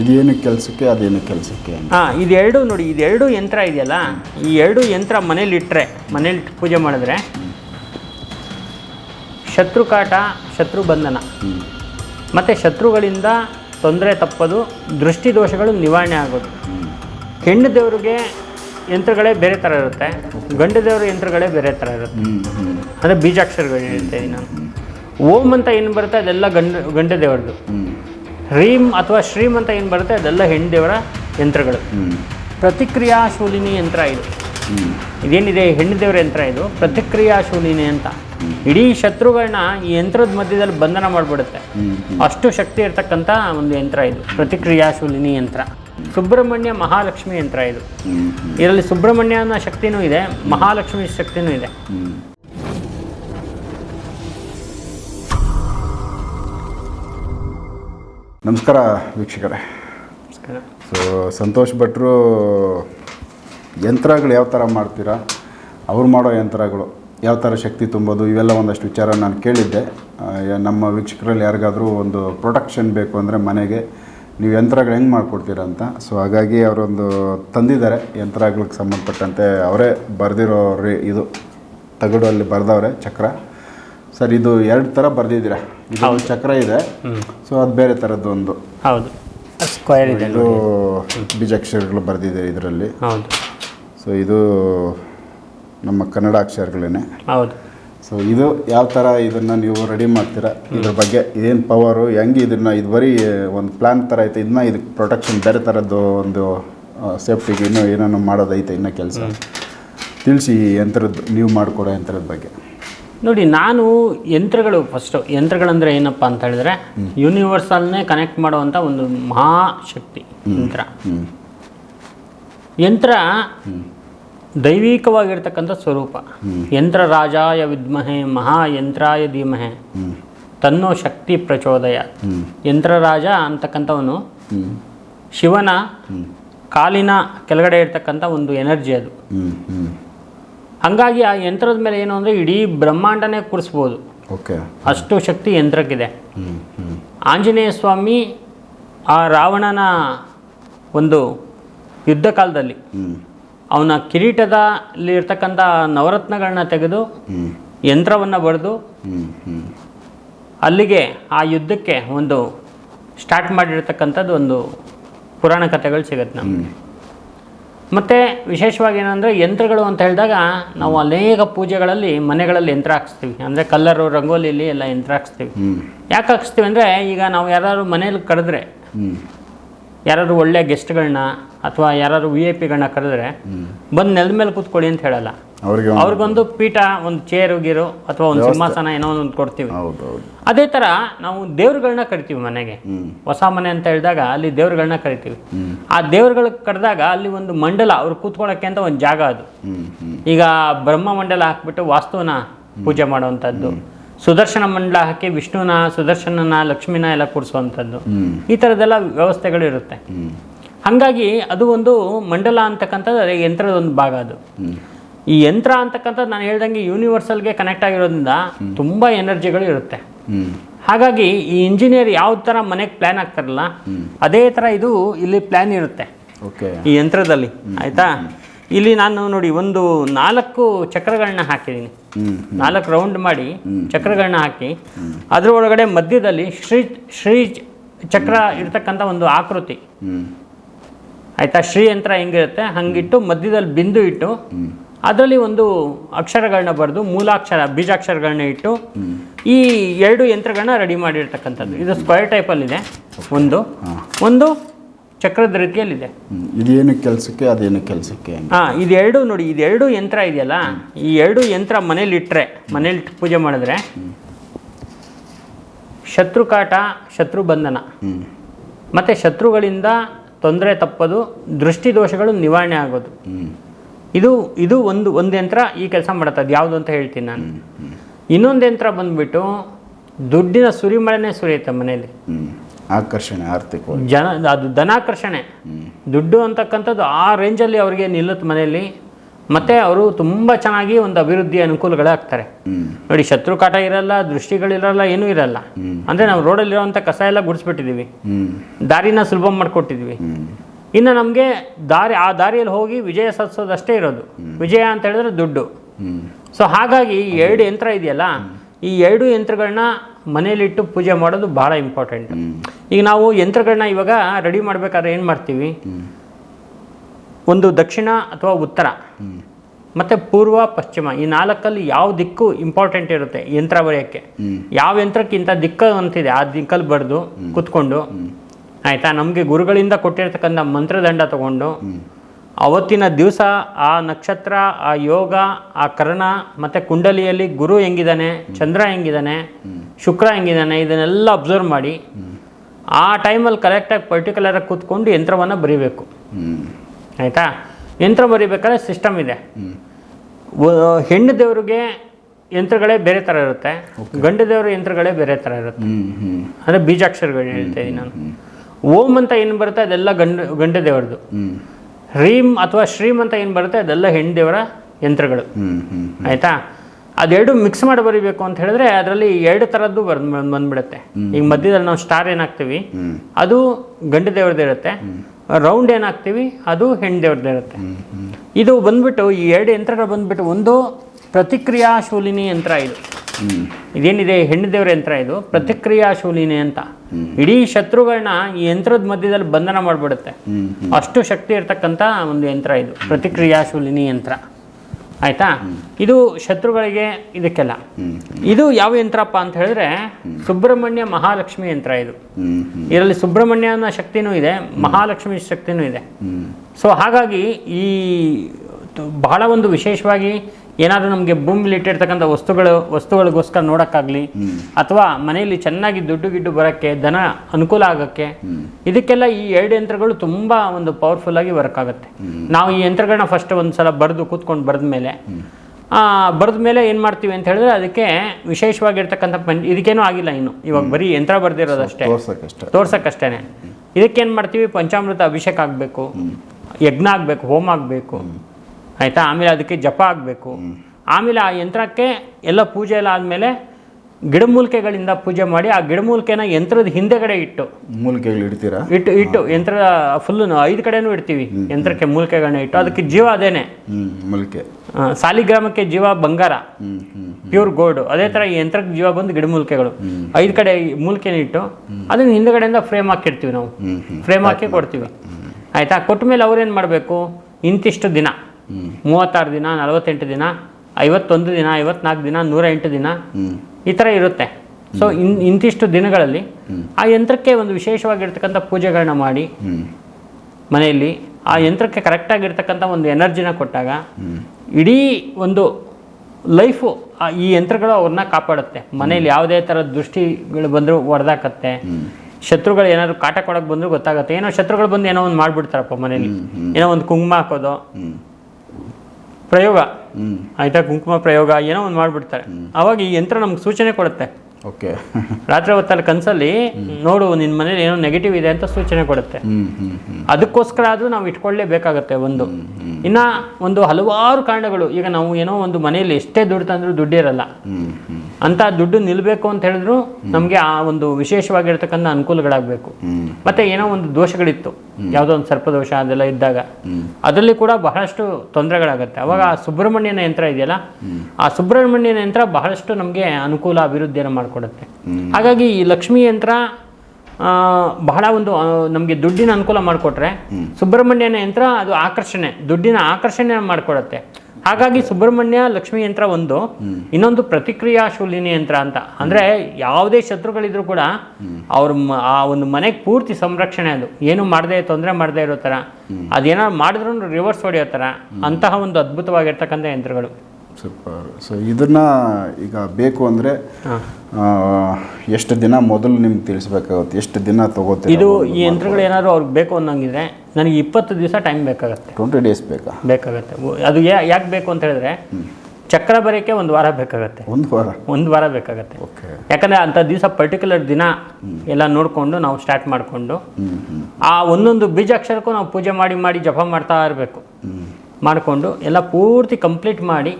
ಇದೇನು ಕೆಲಸಕ್ಕೆ ಅದೇನು ಕೆಲಸಕ್ಕೆ ಹಾಂ ಇದೆರಡು ನೋಡಿ ಇದೆರಡು ಯಂತ್ರ ಇದೆಯಲ್ಲ ಈ ಎರಡು ಯಂತ್ರ ಮನೇಲಿ ಇಟ್ಟರೆ ಮನೇಲಿ ಪೂಜೆ ಮಾಡಿದ್ರೆ ಶತ್ರುಕಾಟ ಶತ್ರು ಬಂಧನ. ಮತ್ತು ಶತ್ರುಗಳಿಂದ ತೊಂದರೆ ತಪ್ಪದು ದೃಷ್ಟಿ ದೋಷಗಳು ನಿವಾರಣೆ ಆಗೋದು. ಹೆಣ್ಣು ದೇವರಿಗೆ ಯಂತ್ರಗಳೇ ಬೇರೆ ಥರ ಇರುತ್ತೆ ಗಂಡು ದೇವರ ಯಂತ್ರಗಳೇ ಬೇರೆ ಥರ ಇರುತ್ತೆ. ಅಂದರೆ ಬೀಜಾಕ್ಷರಗಳು ಹೇಳ್ತೇನೆ ನಾನು. ಓಂ ಅಂತ ಏನು ಬರುತ್ತೆ ಅದೆಲ್ಲ ಗಂಡು ಗಂಡು ದೇವರದು ಹ್ಮ್. ಹ್ರೀಂ ಅಥವಾ ಶ್ರೀಮ್ ಅಂತ ಏನು ಬರುತ್ತೆ? ಅದೆಲ್ಲ ಹೆಣ್ಣು ದೇವರ ಯಂತ್ರಗಳು. ಪ್ರತಿಕ್ರಿಯಾ ಪ್ರತಿಕ್ರಿಯಾಶೂಲಿನಿ ಯಂತ್ರ ಇದು. ಇದೇನಿದೆ? ಹೆಣ್ಣು ದೇವರ ಯಂತ್ರ ಇದು. ಪ್ರತಿಕ್ರಿಯಾಶೂಲಿನಿ ಅಂತ. ಇಡೀ ಶತ್ರುಗಳನ್ನ ಈ ಯಂತ್ರದ ಮಧ್ಯದಲ್ಲಿ ಬಂಧನ ಮಾಡಿಬಿಡುತ್ತೆ. ಅಷ್ಟು ಶಕ್ತಿ ಇರತಕ್ಕಂಥ ಒಂದು ಯಂತ್ರ ಇದು. ಪ್ರತಿಕ್ರಿಯಾಶೂಲಿನಿ ಯಂತ್ರ. ಸುಬ್ರಹ್ಮಣ್ಯ ಮಹಾಲಕ್ಷ್ಮಿ ಯಂತ್ರ ಇದು. ಇದರಲ್ಲಿ ಇದರಲ್ಲಿ ಸುಬ್ರಹ್ಮಣ್ಯನ ಶಕ್ತಿನೂ ಇದೆ. ಮಹಾಲಕ್ಷ್ಮಿ ಶಕ್ತಿನೂ ಇದೆ. ನಮಸ್ಕಾರ ವೀಕ್ಷಕರೇ. ಸೊ ಸಂತೋಷ್ ಭಟ್ರು ಯಂತ್ರಗಳು ಯಾವ ಥರ ಮಾಡ್ತೀರಾ? ಅವ್ರು ಮಾಡೋ ಯಂತ್ರಗಳು ಯಾವ ಥರ ಶಕ್ತಿ ತುಂಬೋದು? ಇವೆಲ್ಲ ಒಂದಷ್ಟು ವಿಚಾರ ನಾನು ಕೇಳಿದ್ದೆ. ನಮ್ಮ ವೀಕ್ಷಕರಲ್ಲಿ ಯಾರಿಗಾದರೂ ಒಂದು ಪ್ರೊಟೆಕ್ಷನ್ ಬೇಕು ಅಂದರೆ ಮನೆಗೆ ನೀವು ಯಂತ್ರಗಳು ಹೆಂಗೆ ಮಾಡಿಕೊಡ್ತೀರಾ ಅಂತ. ಸೊ ಹಾಗಾಗಿ ಅವರೊಂದು ತಂದಿದ್ದಾರೆ. ಯಂತ್ರಗಳಿಗೆ ಸಂಬಂಧಪಟ್ಟಂತೆ ಅವರೇ ಬರೆದಿರೋ ರೇ ಇದು. ತಗಡು ಅಲ್ಲಿ ಬರೆದವ್ರೆ ಚಕ್ರ. ಸರ್ ಇದು ಎರಡು ಥರ ಬರೆದಿದ್ದೀರಾ? ಇದು ಒಂದು ಚಕ್ರ ಇದೆ. ಸೊ ಅದು ಬೇರೆ ಥರದ್ದು ಒಂದು. ಹೌದು. ಸ್ಕ್ವೇರ್ ಇದೆ ಇದು ಬೀಜಾಕ್ಷರಗಳು ಬರೆದಿದೆ ಇದರಲ್ಲಿ. ಹೌದು. ಸೊ ಇದು ನಮ್ಮ ಕನ್ನಡ ಅಕ್ಷರಗಳೇನೆ. ಹೌದು. ಸೊ ಇದು ಯಾವ ಥರ ಇದನ್ನು ನೀವು ರೆಡಿ ಮಾಡ್ತೀರಾ? ಇದ್ರ ಬಗ್ಗೆ ಇದೇನು ಪವರು ಹೆಂಗೆ ಇದನ್ನು ಇದು ಬರೀ ಒಂದು ಪ್ಲ್ಯಾನ್ ಥರ ಐತೆ ಇದನ್ನ ಇದಕ್ಕೆ ಪ್ರೊಟೆಕ್ಷನ್ ಬೇರೆ ಥರದ್ದು ಒಂದು ಸೇಫ್ಟಿಗೆ ಇನ್ನೂ ಏನೇನೋ ಮಾಡೋದೈತೆ ಇನ್ನೂ ಕೆಲಸ. ತಿಳಿಸಿ ಈ ಯಂತ್ರದ್ದು ನೀವು ಮಾಡಿಕೊಡೋ ಯಂತ್ರದ ಬಗ್ಗೆ. ನೋಡಿ ನಾನು ಯಂತ್ರಗಳು ಫಸ್ಟು ಯಂತ್ರಗಳಂದರೆ ಏನಪ್ಪ ಅಂತ ಹೇಳಿದ್ರೆ ಯೂನಿವರ್ಸಲ್ನೇ ಕನೆಕ್ಟ್ ಮಾಡುವಂಥ ಒಂದು ಮಹಾಶಕ್ತಿ ಯಂತ್ರ. ಯಂತ್ರ ದೈವಿಕವಾಗಿರ್ತಕ್ಕಂಥ ಸ್ವರೂಪ. ಯಂತ್ರ ರಾಜಾಯ ವಿದ್ಮಹೆ ಮಹಾಯಂತ್ರಾಯ ಧೀಮಹೆ. ತನ್ನೋ ಶಕ್ತಿ ಪ್ರಚೋದಯ. ಯಂತ್ರ ರಾಜ ಅಂತಕ್ಕಂಥವನು ಶಿವನ ಕಾಲಿನ ಕೆಳಗಡೆ ಇರ್ತಕ್ಕಂಥ ಒಂದು ಎನರ್ಜಿ ಅದು. ಹಾಗಾಗಿ ಆ ಯಂತ್ರದ ಮೇಲೆ ಏನು ಅಂದರೆ ಇಡೀ ಬ್ರಹ್ಮಾಂಡನೇ ಕೂರಿಸ್ಬೋದು. ಓಕೆ. ಅಷ್ಟು ಶಕ್ತಿ ಯಂತ್ರಕ್ಕಿದೆ. ಆಂಜನೇಯ ಸ್ವಾಮಿ ಆ ರಾವಣನ ಒಂದು ಯುದ್ಧ ಕಾಲದಲ್ಲಿ ಅವನ ಕಿರೀಟದಲ್ಲಿ ಇರ್ತಕ್ಕಂಥ ನವರತ್ನಗಳನ್ನ ತೆಗೆದು ಯಂತ್ರವನ್ನು ಬರೆದು ಅಲ್ಲಿಗೆ ಆ ಯುದ್ಧಕ್ಕೆ ಒಂದು ಸ್ಟಾರ್ಟ್ ಮಾಡಿರ್ತಕ್ಕಂಥದ್ದು ಒಂದು ಪುರಾಣ ಕಥೆಗಳು ಸಿಗುತ್ತೆ ನಮ್ಗೆ. ಮತ್ತು ವಿಶೇಷವಾಗಿ ಏನಂದರೆ ಯಂತ್ರಗಳು ಅಂತ ಹೇಳಿದಾಗ ನಾವು ಅನೇಕ ಪೂಜೆಗಳಲ್ಲಿ ಮನೆಗಳಲ್ಲಿ ಯಂತ್ರ ಹಾಕ್ಸ್ತೀವಿ. ಅಂದರೆ ಕಲ್ಲರು ರಂಗೋಲಿಲಿ ಎಲ್ಲ ಯಂತ್ರ ಹಾಕ್ಸ್ತೀವಿ. ಯಾಕೆ ಹಾಕ್ಸ್ತೀವಿ ಅಂದರೆ ಈಗ ನಾವು ಯಾರಾದ್ರು ಮನೇಲಿ ಕರೆದ್ರೆ ಯಾರಾದ್ರು ಒಳ್ಳೆ ಗೆಸ್ಟ್ಗಳನ್ನ ಅಥವಾ ಯಾರಾದ್ರು ವಿ ಐ ಪಿಗಳನ್ನ ಕರೆದ್ರೆ ಬಂದು ನೆಲದ ಮೇಲೆ ಕೂತ್ಕೊಳ್ಳಿ ಅಂತ ಹೇಳಲ್ಲ. ಅವ್ರಿಗೆ ಅವ್ರಿಗೊಂದು ಪೀಠ ಒಂದು ಚೇರು ಗೀರು ಅಥವಾ ಒಂದು ಸಿಂಹಾಸನ ಏನೋ ಒಂದು ಕೊಡ್ತೀವಿ. ಅದೇ ತರ ನಾವು ದೇವ್ರುಗಳನ್ನ ಕರಿತೀವಿ ಮನೆಗೆ. ಹೊಸ ಮನೆ ಅಂತ ಹೇಳಿದಾಗ ಅಲ್ಲಿ ದೇವ್ರುಗಳನ್ನ ಕರಿತೀವಿ. ಆ ದೇವ್ರಗಳ ಕರೆದಾಗ ಅಲ್ಲಿ ಒಂದು ಮಂಡಲ ಅವ್ರು ಕೂತ್ಕೊಳ್ಳೋಕ್ಕೆ ಅಂತ ಒಂದು ಜಾಗ ಅದು. ಈಗ ಬ್ರಹ್ಮ ಮಂಡಲ ಹಾಕ್ಬಿಟ್ಟು ವಾಸ್ತುವನ ಪೂಜೆ ಮಾಡುವಂಥದ್ದು. ಸುದರ್ಶನ ಮಂಡಲಕ್ಕೆ ಹಾಕಿ ವಿಷ್ಣುನ ಸುದರ್ಶನನ ಲಕ್ಷ್ಮಿನ ಎಲ್ಲ ಕೂರಿಸುವಂಥದ್ದು. ಈ ಥರದ್ದೆಲ್ಲ ವ್ಯವಸ್ಥೆಗಳು ಇರುತ್ತೆ. ಹಾಗಾಗಿ ಅದು ಒಂದು ಮಂಡಲ ಅಂತಕ್ಕಂಥದ್ದು ಅದೇ ಯಂತ್ರದ ಒಂದು ಭಾಗ ಅದು. ಈ ಯಂತ್ರ ಅಂತಕ್ಕಂಥದ್ದು ನಾನು ಹೇಳ್ದಂಗೆ ಯೂನಿವರ್ಸಲ್ಗೆ ಕನೆಕ್ಟ್ ಆಗಿರೋದ್ರಿಂದ ತುಂಬ ಎನರ್ಜಿಗಳು ಇರುತ್ತೆ. ಹಾಗಾಗಿ ಈ ಇಂಜಿನಿಯರ್ ಯಾವ ಥರ ಮನೆಗೆ ಪ್ಲ್ಯಾನ್ ಆಗ್ತಾರಲ್ಲ ಅದೇ ಥರ ಇದು ಇಲ್ಲಿ ಪ್ಲ್ಯಾನ್ ಇರುತ್ತೆ. ಓಕೆ ಈ ಯಂತ್ರದಲ್ಲಿ ಆಯಿತಾ? ಇಲ್ಲಿ ನಾನು ನೋಡಿ ಒಂದು ನಾಲ್ಕು ಚಕ್ರಗಳನ್ನ ಹಾಕಿದ್ದೀನಿ. ನಾಲ್ಕು ರೌಂಡ್ ಮಾಡಿ ಚಕ್ರಗಳನ್ನ ಹಾಕಿ. ಅದರ ಒಳಗಡೆ ಮಧ್ಯದಲ್ಲಿ ಶ್ರೀ ಶ್ರೀ ಚಕ್ರ ಇರ್ತಕ್ಕಂಥ ಒಂದು ಆಕೃತಿ. ಆಯಿತಾ? ಶ್ರೀಯಂತ್ರ ಹೆಂಗಿರುತ್ತೆ? ಹಂಗಿಟ್ಟು ಮಧ್ಯದಲ್ಲಿ ಬಿಂದು ಇಟ್ಟು ಅದರಲ್ಲಿ ಒಂದು ಅಕ್ಷರಗಳನ್ನ ಬರೆದು ಮೂಲಾಕ್ಷರ ಬೀಜಾಕ್ಷರಗಳನ್ನ ಇಟ್ಟು ಈ ಎರಡು ಯಂತ್ರಗಳನ್ನ ರೆಡಿ ಮಾಡಿರ್ತಕ್ಕಂಥದ್ದು. ಇದು ಸ್ಕ್ವೇರ್ ಟೈಪಲ್ಲಿದೆ ಒಂದು. ಒಂದು ಚಕ್ರದ ರೀತಿಯಲ್ಲಿದೆ. ಇದೇನು ಕೆಲಸಕ್ಕೆ ಅದೇನು ಕೆಲಸಕ್ಕೆ ಹಾಂ ಇದೆರಡು ನೋಡಿ ಇದೆರಡು ಯಂತ್ರ ಇದೆಯಲ್ಲ ಈ ಎರಡು ಯಂತ್ರ ಮನೇಲಿ ಇಟ್ಟರೆ ಮನೇಲಿ ಪೂಜೆ ಮಾಡಿದ್ರೆ ಶತ್ರುಕಾಟ ಶತ್ರು ಬಂಧನ ಮತ್ತು ಶತ್ರುಗಳಿಂದ ತೊಂದರೆ ತಪ್ಪದು ದೃಷ್ಟಿದೋಷಗಳು ನಿವಾರಣೆ ಆಗೋದು. ಇದು ಇದು ಒಂದು ಒಂದು ಯಂತ್ರ ಈ ಕೆಲಸ ಮಾಡುತ್ತೆ ಅದು ಯಾವುದು ಅಂತ ಹೇಳ್ತೀನಿ ನಾನು. ಇನ್ನೊಂದು ಯಂತ್ರ ಬಂದ್ಬಿಟ್ಟು ದುಡ್ಡಿನ ಸುರಿಮಳೆನೇ ಸುರಿಯುತ್ತೆ ಮನೆಯಲ್ಲಿ. ಆಕರ್ಷಣೆ ಆರ್ಥಿಕವಾಗಿ ಜನ ಅದು ಧನಾಕರ್ಷಣೆ. ದುಡ್ಡು ಅಂತಕ್ಕಂಥದ್ದು ಆ ರೇಂಜಲ್ಲಿ ಅವರಿಗೆ ನಿಲ್ಲುತ್ತೆ ಮನೆಯಲ್ಲಿ. ಮತ್ತೆ ಅವರು ತುಂಬ ಚೆನ್ನಾಗಿ ಒಂದು ಅಭಿವೃದ್ಧಿ ಅನುಕೂಲಗಳಾಗ್ತಾರೆ. ಆಗ್ತಾರೆ ನೋಡಿ ಶತ್ರು ಕಾಟ ಇರಲ್ಲ ದೃಷ್ಟಿಗಳಿರಲ್ಲ ಏನೂ ಇರಲ್ಲ. ಅಂದರೆ ನಾವು ರೋಡಲ್ಲಿರೋವಂಥ ಕಸ ಎಲ್ಲ ಗುಡಿಸ್ಬಿಟ್ಟಿದ್ದೀವಿ. ದಾರಿನ ಸುಲಭ ಮಾಡಿಕೊಟ್ಟಿದ್ವಿ ಇನ್ನು ನಮಗೆ ದಾರಿ ಆ ದಾರಿಯಲ್ಲಿ ಹೋಗಿ ವಿಜಯ ಸಾಧಿಸೋದಷ್ಟೇ ಇರೋದು. ವಿಜಯ ಅಂತ ಹೇಳಿದ್ರೆ ದುಡ್ಡು. ಸೊ ಹಾಗಾಗಿ ಈ ಎರಡು ಯಂತ್ರ ಇದೆಯಲ್ಲ ಈ ಎರಡು ಯಂತ್ರಗಳನ್ನ ಮನೇಲಿಟ್ಟು ಪೂಜೆ ಮಾಡೋದು ಭಾಳ ಇಂಪಾರ್ಟೆಂಟ್. ಈಗ ನಾವು ಯಂತ್ರಗಳನ್ನ ಇವಾಗ ರೆಡಿ ಮಾಡಬೇಕಾದ್ರೆ ಏನು ಮಾಡ್ತೀವಿ? ಒಂದು ದಕ್ಷಿಣ ಅಥವಾ ಉತ್ತರ. ಮತ್ತು ಪೂರ್ವ ಪಶ್ಚಿಮ ಈ ನಾಲ್ಕಲ್ಲಿ ಯಾವ ದಿಕ್ಕು ಇಂಪಾರ್ಟೆಂಟ್ ಇರುತ್ತೆ ಯಂತ್ರ ಬರೆಯೋಕ್ಕೆ ಯಾವ ಯಂತ್ರಕ್ಕಿಂತ ದಿಕ್ಕ ಅಂತಿದೆ ಆ ದಿಕ್ಕಲ್ಲಿ ಬರೆದು ಕುತ್ಕೊಂಡು? ಆಯಿತಾ? ನಮಗೆ ಗುರುಗಳಿಂದ ಕೊಟ್ಟಿರ್ತಕ್ಕಂಥ ಮಂತ್ರದಂಡ ತಗೊಂಡು ಅವತ್ತಿನ ದಿವಸ ಆ ನಕ್ಷತ್ರ ಆ ಯೋಗ ಆ ಕರ್ಣ ಮತ್ತು ಕುಂಡಲಿಯಲ್ಲಿ ಗುರು ಹೆಂಗಿದ್ದಾನೆ ಚಂದ್ರ ಹೆಂಗಿದ್ದಾನೆ ಶುಕ್ರ ಹೆಂಗಿದ್ದಾನೆ ಇದನ್ನೆಲ್ಲ ಅಬ್ಸರ್ವ್ ಮಾಡಿ ಆ ಟೈಮಲ್ಲಿ ಕರೆಕ್ಟಾಗಿ ಪರ್ಟಿಕ್ಯುಲರಾಗಿ ಕೂತ್ಕೊಂಡು ಯಂತ್ರವನ್ನು ಬರೀಬೇಕು. ಆಯಿತಾ? ಯಂತ್ರ ಬರಿಬೇಕಾದ್ರೆ ಸಿಸ್ಟಮ್ ಇದೆ. ಹೆಣ್ಣು ದೇವರಿಗೆ ಯಂತ್ರಗಳೇ ಬೇರೆ ಥರ ಇರುತ್ತೆ ಗಂಡು ದೇವ್ರ ಯಂತ್ರಗಳೇ ಬೇರೆ ಥರ ಇರುತ್ತೆ. ಅಂದರೆ ಬೀಜಾಕ್ಷರಗಳು ಹೇಳ್ತಾ ಇದ್ದೀನಿ ನಾನು. ಓಂ ಅಂತ ಏನು ಬರುತ್ತೆ? ಅದೆಲ್ಲ ಗಂಡು ಗಂಡು ದೇವರದು ಹ್ಞೂ ಹ್ರೀಂ ಅಥವಾ ಶ್ರೀಮ್ ಅಂತ ಏನು ಬರುತ್ತೆ? ಅದೆಲ್ಲ ಹೆಣ್ಣು ದೇವರ ಯಂತ್ರಗಳು ಆಯಿತಾ? ಅದೆರಡು ಮಿಕ್ಸ್ ಮಾಡಿ ಬರಿಬೇಕು ಅಂತ ಹೇಳಿದ್ರೆ ಅದರಲ್ಲಿ ಎರಡು ಥರದ್ದು ಬರ್ ಬಂದ್ಬಿಡುತ್ತೆ. ಈಗ ಮಧ್ಯದಲ್ಲಿ ನಾವು ಸ್ಟಾರ್ ಏನಾಗ್ತೀವಿ? ಅದು ಗಂಡು ದೇವ್ರದ್ದು ಇರುತ್ತೆ ರೌಂಡ್ ಏನಾಗ್ತೀವಿ? ಅದು ಹೆಣ್ಣು ದೇವ್ರದ್ದು ಇರುತ್ತೆ ಇದು ಬಂದ್ಬಿಟ್ಟು ಈ ಎರಡು ಯಂತ್ರಗಳು ಬಂದ್ಬಿಟ್ಟು ಒಂದು ಪ್ರತಿಕ್ರಿಯಾಶೂಲಿನಿ ಯಂತ್ರ ಇದು. ಇದೇನಿದೆ? ಹೆಣ್ಣು ದೇವ್ರ ಯಂತ್ರ ಇದು. ಪ್ರತಿಕ್ರಿಯಾಶೂಲಿನಿ ಅಂತ. ಇಡೀ ಶತ್ರುಗಳನ್ನ ಈ ಯಂತ್ರದ ಮಧ್ಯದಲ್ಲಿ ಬಂಧನ ಮಾಡಿಬಿಡುತ್ತೆ. ಅಷ್ಟು ಶಕ್ತಿ ಇರ್ತಕ್ಕಂಥ ಒಂದು ಯಂತ್ರ ಇದು. ಪ್ರತಿಕ್ರಿಯಾಶೂಲಿನಿ ಯಂತ್ರ. ಆಯ್ತಾ? ಇದು ಶತ್ರುಗಳಿಗೆ ಇದಕ್ಕೆಲ್ಲ. ಇದು ಯಾವ ಯಂತ್ರಪ್ಪ ಅಂತ ಹೇಳಿದ್ರೆ ಸುಬ್ರಹ್ಮಣ್ಯ ಮಹಾಲಕ್ಷ್ಮಿ ಯಂತ್ರ ಇದು. ಇದರಲ್ಲಿ ಸುಬ್ರಹ್ಮಣ್ಯ ಸುಬ್ರಹ್ಮಣ್ಯನ ಶಕ್ತಿನೂ ಇದೆ ಮಹಾಲಕ್ಷ್ಮಿ ಶಕ್ತಿನೂ ಇದೆ. ಸೊ ಹಾಗಾಗಿ ಈ ಬಹಳ ಒಂದು ವಿಶೇಷವಾಗಿ ಏನಾದರೂ ನಮಗೆ ಭೂಮಿಲಿ ಇಟ್ಟಿರ್ತಕ್ಕಂಥ ವಸ್ತುಗಳು ವಸ್ತುಗಳಿಗೋಸ್ಕರ ನೋಡೋಕ್ಕಾಗಲಿ ಅಥವಾ ಮನೆಯಲ್ಲಿ ಚೆನ್ನಾಗಿ ದುಡ್ಡು ಗಿಡ್ಡು ಬರೋಕ್ಕೆ ದನ ಅನುಕೂಲ ಆಗೋಕ್ಕೆ ಇದಕ್ಕೆಲ್ಲ ಈ ಎರಡು ಯಂತ್ರಗಳು ತುಂಬ ಒಂದು ಪವರ್ಫುಲ್ ಆಗಿ ವರ್ಕ್ ಆಗುತ್ತೆ. ನಾವು ಈ ಯಂತ್ರಗಳನ್ನ ಫಸ್ಟ್ ಒಂದು ಸಲ ಬರೆದು ಕೂತ್ಕೊಂಡು ಬರೆದ ಮೇಲೆ ಬರೆದ ಮೇಲೆ ಏನು ಮಾಡ್ತೀವಿ ಅಂತ ಹೇಳಿದ್ರೆ ಅದಕ್ಕೆ ವಿಶೇಷವಾಗಿರ್ತಕ್ಕಂಥ ಪಂಚ ಇದಕ್ಕೇನೂ ಆಗಿಲ್ಲ ಇನ್ನು. ಇವಾಗ ಬರೀ ಯಂತ್ರ ಬರೆದಿರೋದಷ್ಟೇ ತೋರ್ಸಕ್ಕಷ್ಟೇ. ಇದಕ್ಕೇನು ಮಾಡ್ತೀವಿ? ಪಂಚಾಮೃತ ಅಭಿಷೇಕ ಆಗಬೇಕು ಯಜ್ಞ ಆಗಬೇಕು ಹೋಮ ಆಗಬೇಕು. ಆಯಿತಾ? ಆಮೇಲೆ ಅದಕ್ಕೆ ಜಪ ಆಗಬೇಕು. ಆಮೇಲೆ ಆ ಯಂತ್ರಕ್ಕೆ ಎಲ್ಲ ಪೂಜೆ ಎಲ್ಲ ಆದಮೇಲೆ ಗಿಡಮೂಲಿಕೆಗಳಿಂದ ಪೂಜೆ ಮಾಡಿ ಆ ಗಿಡಮೂಲಿಕೆನ ಯಂತ್ರದ ಹಿಂದೆಗಡೆ ಇಟ್ಟು. ಮೂಲಿಕೆಗಳು ಇಡ್ತೀರಾ? ಇಟ್ಟು ಇಟ್ಟು ಯಂತ್ರ ಫುಲ್ಲು ಐದು ಕಡೆನೂ ಇಡ್ತೀವಿ. ಯಂತ್ರಕ್ಕೆ ಮೂಲಿಕೆಗಳನ್ನ ಇಟ್ಟು. ಅದಕ್ಕೆ ಜೀವ ಅದೇನೆ. ಮೂಲಿಕೆ. ಸಾಲಿಗ್ರಾಮಕ್ಕೆ ಜೀವ ಬಂಗಾರ. Pure gold. ಅದೇ ಥರ ಈ ಯಂತ್ರಕ್ಕೆ ಜೀವ ಬಂದು ಗಿಡಮೂಲಿಕೆಗಳು. ಐದು ಕಡೆ ಈ ಮೂಲಿಕೆನ ಇಟ್ಟು ಅದನ್ನ ಹಿಂದೆಗಡೆಯಿಂದ ಫ್ರೇಮ್ ಹಾಕಿರ್ತೀವಿ ನಾವು. ಫ್ರೇಮ್ ಹಾಕಿ ಕೊಡ್ತೀವಿ. ಆಯಿತಾ? ಕೊಟ್ಟ ಮೇಲೆ ಅವ್ರೇನು ಮಾಡಬೇಕು? ಇಂತಿಷ್ಟು ದಿನ. ಮೂವತ್ತಾರು ದಿನ ನಲವತ್ತೆಂಟು ದಿನ ಐವತ್ತೊಂದು ದಿನ ಐವತ್ನಾಲ್ಕು ದಿನ ನೂರ ಎಂಟು ದಿನ ಈ ಥರ ಇರುತ್ತೆ. ಸೊ ಇನ್ ಇಂತಿಷ್ಟು ದಿನಗಳಲ್ಲಿ ಆ ಯಂತ್ರಕ್ಕೆ ಒಂದು ವಿಶೇಷವಾಗಿರ್ತಕ್ಕಂಥ ಪೂಜೆಗಳನ್ನ ಮಾಡಿ ಮನೆಯಲ್ಲಿ ಆ ಯಂತ್ರಕ್ಕೆ ಕರೆಕ್ಟಾಗಿರ್ತಕ್ಕಂಥ ಒಂದು ಎನರ್ಜಿನ ಕೊಟ್ಟಾಗ ಇಡೀ ಒಂದು ಲೈಫು ಈ ಯಂತ್ರಗಳು ಅವ್ರನ್ನ ಕಾಪಾಡುತ್ತೆ. ಮನೇಲಿ ಯಾವುದೇ ಥರ ದೃಷ್ಟಿಗಳು ಬಂದರೂ ಹೊಡೆದಾಕತ್ತೆ ಶತ್ರುಗಳು ಏನಾದ್ರು ಕಾಟ ಕೊಡಕ್ಕೆ ಬಂದರೂ ಗೊತ್ತಾಗುತ್ತೆ. ಏನೋ ಶತ್ರುಗಳು ಬಂದು ಏನೋ ಒಂದು ಮಾಡ್ಬಿಡ್ತಾರಪ್ಪ ಮನೇಲಿ ಏನೋ ಒಂದು ಕುಂಕುಮ ಹಾಕೋದು. ಪ್ರಯೋಗ. ಆಯ್ತಾ? ಕುಂಕುಮ ಪ್ರಯೋಗ ಏನೋ ಒಂದು ಮಾಡ್ಬಿಡ್ತಾರೆ. ಅವಾಗ ಈ ಯಂತ್ರ ನಮ್ಗೆ ಸೂಚನೆ ಕೊಡುತ್ತೆ. ಓಕೆ. ರಾತ್ರಿ ಹೊತ್ತಲ್ಲಿ ಕನಸಲ್ಲಿ ನೋಡು ನಿನ್ನ ಮನೇಲಿ ಏನೋ ನೆಗೆಟಿವ್ ಇದೆ ಅಂತ ಸೂಚನೆ ಕೊಡುತ್ತೆ. ಅದಕ್ಕೋಸ್ಕರ ಆದರೂ ನಾವು ಇಟ್ಕೊಳ್ಳೇಬೇಕಾಗತ್ತೆ ಒಂದು. ಇನ್ನು ಒಂದು ಹಲವಾರು ಕಾರಣಗಳು. ಈಗ ನಾವು ಏನೋ ಒಂದು ಮನೆಯಲ್ಲಿ ಎಷ್ಟೇ ದುಡ್ಡು ತಂದರೂ ದುಡ್ಡಿರಲ್ಲ ಅಂತ ದುಡ್ಡು ನಿಲ್ಲಬೇಕು ಅಂತ ಹೇಳಿದ್ರು ನಮಗೆ ಆ ಒಂದು ವಿಶೇಷವಾಗಿರ್ತಕ್ಕಂಥ ಅನುಕೂಲಗಳಾಗಬೇಕು. ಮತ್ತೆ ಏನೋ ಒಂದು ದೋಷಗಳಿತ್ತು. ಯಾವುದೋ ಒಂದು ಸರ್ಪದೋಷ ಅದೆಲ್ಲ ಇದ್ದಾಗ. ಅದರಲ್ಲಿ ಕೂಡ ಬಹಳಷ್ಟು ತೊಂದರೆಗಳಾಗುತ್ತೆ. ಅವಾಗ ಆ ಸುಬ್ರಹ್ಮಣ್ಯನ ಯಂತ್ರ ಇದೆಯಲ್ಲ ಆ ಸುಬ್ರಹ್ಮಣ್ಯನ ಯಂತ್ರ ಬಹಳಷ್ಟು ನಮಗೆ ಅನುಕೂಲ ಅಭಿವೃದ್ಧಿಯನ್ನು ಮಾಡಿಕೊಡುತ್ತೆ. ಹಾಗಾಗಿ ಈ ಲಕ್ಷ್ಮೀ ಯಂತ್ರ ಆ, ಬಹಳ ಒಂದು ನಮಗೆ ದುಡ್ಡಿನ ಅನುಕೂಲ ಮಾಡಿಕೊಟ್ರೆ ಸುಬ್ರಹ್ಮಣ್ಯನ ಯಂತ್ರ ಅದು ಆಕರ್ಷಣೆ ದುಡ್ಡಿನ ಆಕರ್ಷಣೆ ಮಾಡಿಕೊಡುತ್ತೆ. ಹಾಗಾಗಿ ಸುಬ್ರಹ್ಮಣ್ಯ ಲಕ್ಷ್ಮಿ ಯಂತ್ರ ಒಂದು. ಇನ್ನೊಂದು ಪ್ರತಿಕ್ರಿಯಾ ಪ್ರತಿಕ್ರಿಯಾಶೂಲಿನಿ ಯಂತ್ರ ಅಂತ. ಅಂದ್ರೆ ಯಾವುದೇ ಶತ್ರುಗಳಿದ್ರು ಕೂಡ ಅವ್ರ ಆ ಒಂದು ಮನೆಗೆ ಪೂರ್ತಿ ಸಂರಕ್ಷಣೆ ಅದು. ಏನು ಮಾಡದೆ ತೊಂದರೆ ಮಾಡದೇ ಇರೋ ಥರ ಅದೇನಾದ್ರು ಮಾಡಿದ್ರು ರಿವರ್ಸ್ ಹೊಡೆಯೋ ಥರ ಅಂತಹ ಒಂದು ಅದ್ಭುತವಾಗಿರ್ತಕ್ಕಂಥ ಯಂತ್ರಗಳು. ಸೂಪರ್. ಸೊ ಇದನ್ನ ಈಗ ಬೇಕು ಅಂದರೆ ಎಷ್ಟು ದಿನ ಮೊದಲು ನಿಮ್ಗೆ ತಿಳಿಸ್ಬೇಕಾಗುತ್ತೆ? ಎಷ್ಟು ದಿನ ತಗೋತೀವಿ ಇದು ಈ ಯಂತ್ರಗಳು ಏನಾದ್ರು ಅವ್ರಿಗೆ ಬೇಕು ಅನ್ನೋಂಗಿದ್ರೆ ನನಗೆ ಇಪ್ಪತ್ತು ದಿವಸ ಟೈಮ್ ಬೇಕಾಗುತ್ತೆ. ಟ್ವೆಂಟಿ ಡೇಸ್ ಬೇಕಾ? ಬೇಕಾಗುತ್ತೆ. ಅದು ಯಾಕೆ ಬೇಕು ಅಂತ ಹೇಳಿದ್ರೆ ಚಕ್ರ ಬರೋಕ್ಕೆ ಒಂದು ವಾರ ಬೇಕಾಗುತ್ತೆ. ಒಂದು ವಾರ? ಒಂದು ವಾರ ಬೇಕಾಗುತ್ತೆ. ಓಕೆ ಯಾಕಂದರೆ ಅಂಥ ದಿವಸ ಪರ್ಟಿಕ್ಯುಲರ್ ದಿನ ಎಲ್ಲ ನೋಡಿಕೊಂಡು ನಾವು ಸ್ಟಾರ್ಟ್ ಮಾಡಿಕೊಂಡು ಆ ಒಂದೊಂದು ಬೀಜಾಕ್ಷರಕ್ಕೂ ನಾವು ಪೂಜೆ ಮಾಡಿ ಮಾಡಿ ಜಪ ಮಾಡ್ತಾ ಇರಬೇಕು. ಮಾಡಿಕೊಂಡು ಎಲ್ಲ ಪೂರ್ತಿ ಕಂಪ್ಲೀಟ್ ಮಾಡಿ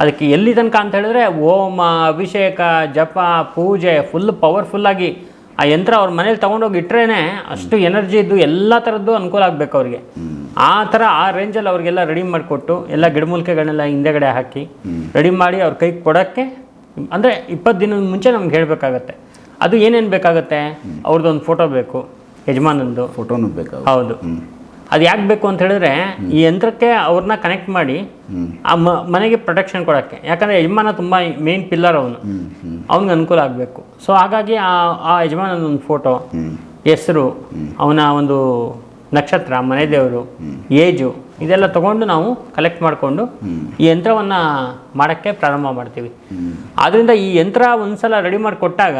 ಅದಕ್ಕೆ ಎಲ್ಲಿ ತನಕ ಅಂತ ಹೇಳಿದ್ರೆ ಓಮ ಅಭಿಷೇಕ ಜಪ ಪೂಜೆ ಫುಲ್ ಪವರ್ಫುಲ್ಲಾಗಿ ಆ ಯಂತ್ರ ಅವ್ರ ಮನೇಲಿ ತೊಗೊಂಡೋಗಿ ಇಟ್ರೇ ಅಷ್ಟು ಎನರ್ಜಿ ಇದ್ದು ಎಲ್ಲ ಥರದ್ದು ಅನುಕೂಲ ಆಗಬೇಕು ಅವ್ರಿಗೆ. ಆ ಥರ ಆ ರೇಂಜಲ್ಲಿ ಅವ್ರಿಗೆಲ್ಲ ರೆಡಿ ಮಾಡಿಕೊಟ್ಟು ಎಲ್ಲ ಗಿಡಮೂಲಿಕೆಗಳನ್ನೆಲ್ಲ ಹಿಂದೆಗಡೆ ಹಾಕಿ ರೆಡಿ ಮಾಡಿ ಅವ್ರ ಕೈಗೆ ಕೊಡೋಕ್ಕೆ ಅಂದರೆ ಇಪ್ಪತ್ತು ದಿನದ ಮುಂಚೆ ನಮ್ಗೆ ಹೇಳಬೇಕಾಗತ್ತೆ. ಅದು ಏನೇನು ಬೇಕಾಗತ್ತೆ? ಅವ್ರದ್ದೊಂದು ಫೋಟೋ ಬೇಕು ಯಜಮಾನಂದು. ಫೋಟೋನು ಬೇಕು ಹೌದು. ಅದು ಯಾಕೆ ಬೇಕು ಅಂತ ಹೇಳಿದ್ರೆ ಈ ಯಂತ್ರಕ್ಕೆ ಅವ್ರನ್ನ ಕನೆಕ್ಟ್ ಮಾಡಿ ಆ ಮನೆಗೆ ಪ್ರೊಟೆಕ್ಷನ್ ಕೊಡೋಕ್ಕೆ. ಯಾಕಂದರೆ ಯಜಮಾನ ತುಂಬ ಮೇನ್ ಪಿಲ್ಲರ್ ಅವನು. ಅವನಿಗೆ ಅನುಕೂಲ ಆಗಬೇಕು. ಸೊ ಹಾಗಾಗಿ ಆ ಆ ಯಜಮಾನನ ಒಂದು ಫೋಟೋ ಹೆಸರು ಅವನ ಒಂದು ನಕ್ಷತ್ರ ಮನೆ ದೇವರು ಏಜು ಇದೆಲ್ಲ ತಗೊಂಡು ನಾವು ಕಲೆಕ್ಟ್ ಮಾಡಿಕೊಂಡು ಈ ಯಂತ್ರವನ್ನು ಮಾಡೋಕ್ಕೆ ಪ್ರಾರಂಭ ಮಾಡ್ತೀವಿ. ಆದ್ದರಿಂದ ಈ ಯಂತ್ರ ಒಂದ್ಸಲ ರೆಡಿ ಮಾಡಿ ಕೊಟ್ಟಾಗ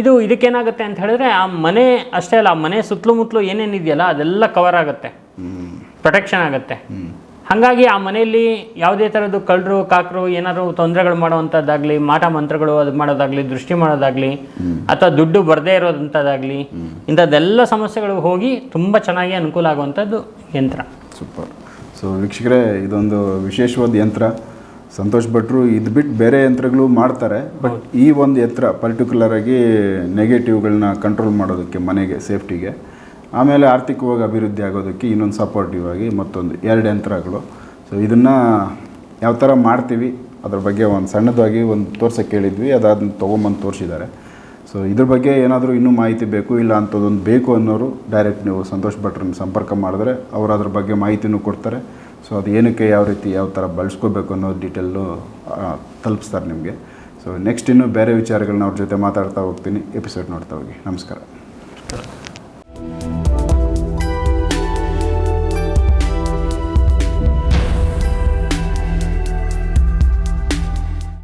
ಇದು ಇದಕ್ಕೇನಾಗುತ್ತೆ ಅಂತ ಹೇಳಿದ್ರೆ ಆ ಮನೆ ಅಷ್ಟೇ ಅಲ್ಲ ಆ ಮನೆ ಸುತ್ತಲೂ ಮುತ್ತಲು ಏನೇನಿದೆಯಲ್ಲ ಅದೆಲ್ಲ ಕವರ್ ಆಗುತ್ತೆ. ಪ್ರೊಟೆಕ್ಷನ್ ಆಗುತ್ತೆ. ಹಾಗಾಗಿ ಆ ಮನೆಯಲ್ಲಿ ಯಾವುದೇ ಥರದ್ದು ಕಳ್ಳರು ಕಾಕರು ಏನಾದ್ರು ತೊಂದರೆಗಳು ಮಾಡುವಂಥದ್ದಾಗಲಿ ಮಾಟ ಮಂತ್ರಗಳು ಅದು ಮಾಡೋದಾಗಲಿ ದೃಷ್ಟಿ ಮಾಡೋದಾಗಲಿ ಅಥವಾ ದುಡ್ಡು ಬರದೇ ಇರೋದಂಥದ್ದಾಗಲಿ ಇಂಥದ್ದೆಲ್ಲ ಸಮಸ್ಯೆಗಳು ಹೋಗಿ ತುಂಬ ಚೆನ್ನಾಗಿ ಅನುಕೂಲ ಆಗುವಂಥದ್ದು ಯಂತ್ರ. ಸೂಪರ್. ಸೊ ವೀಕ್ಷಕರೇ ಇದೊಂದು ವಿಶೇಷವಾದ ಯಂತ್ರ. ಸಂತೋಷ್ ಭಟ್ರು ಇದು ಬಿಟ್ಟು ಬೇರೆ ಯಂತ್ರಗಳು ಮಾಡ್ತಾರೆ ಬಟ್ ಈ ಒಂದು ಯಂತ್ರ ಪರ್ಟಿಕ್ಯುಲರ್ ಆಗಿ ನೆಗೆಟಿವ್ಗಳನ್ನ ಕಂಟ್ರೋಲ್ ಮಾಡೋದಕ್ಕೆ ಮನೆಗೆ ಸೇಫ್ಟಿಗೆ ಆಮೇಲೆ ಆರ್ಥಿಕವಾಗಿ ಅಭಿವೃದ್ಧಿ ಆಗೋದಕ್ಕೆ ಇನ್ನೊಂದು ಸಪೋರ್ಟಿವ್ ಆಗಿ ಮತ್ತೊಂದು ಎರಡು ಯಂತ್ರಗಳು. ಸೊ ಇದನ್ನು ಯಾವ ಥರ ಮಾಡ್ತೀವಿ ಅದ್ರ ಬಗ್ಗೆ ಒಂದು ಸಣ್ಣದಾಗಿ ಒಂದು ತೋರ್ಸೋಕ್ಕೆ ಕೇಳಿದ್ವಿ ಅದಾದನ್ನ ತೊಗೊಂಬಂದು ತೋರಿಸಿದ್ದಾರೆ. ಸೊ ಇದ್ರ ಬಗ್ಗೆ ಏನಾದರೂ ಇನ್ನೂ ಮಾಹಿತಿ ಬೇಕು ಇಲ್ಲ ಅಂಥದ್ದೊಂದು ಬೇಕು ಅನ್ನೋರು ಡೈರೆಕ್ಟ್ ನೀವು ಸಂತೋಷ್ ಭಟ್ರನ್ನ ಸಂಪರ್ಕ ಮಾಡಿದ್ರೆ ಅವರು ಅದ್ರ ಬಗ್ಗೆ ಮಾಹಿತಿನೂ ಕೊಡ್ತಾರೆ. ಸೊ ಅದು ಏನಕ್ಕೆ ಯಾವ ರೀತಿ ಯಾವ ಥರ ಬಳಸ್ಕೋಬೇಕು ಅನ್ನೋ ಡೀಟೇಲು ತಲುಪಿಸ್ತಾರೆ ನಿಮಗೆ. ಸೊ ನೆಕ್ಸ್ಟ್ ಇನ್ನೂ ಬೇರೆ ವಿಚಾರಗಳನ್ನ ಅವ್ರ ಜೊತೆ ಮಾತಾಡ್ತಾ ಹೋಗ್ತೀನಿ. ಎಪಿಸೋಡ್ ನೋಡ್ತಾ ಹೋಗಿ. ನಮಸ್ಕಾರ.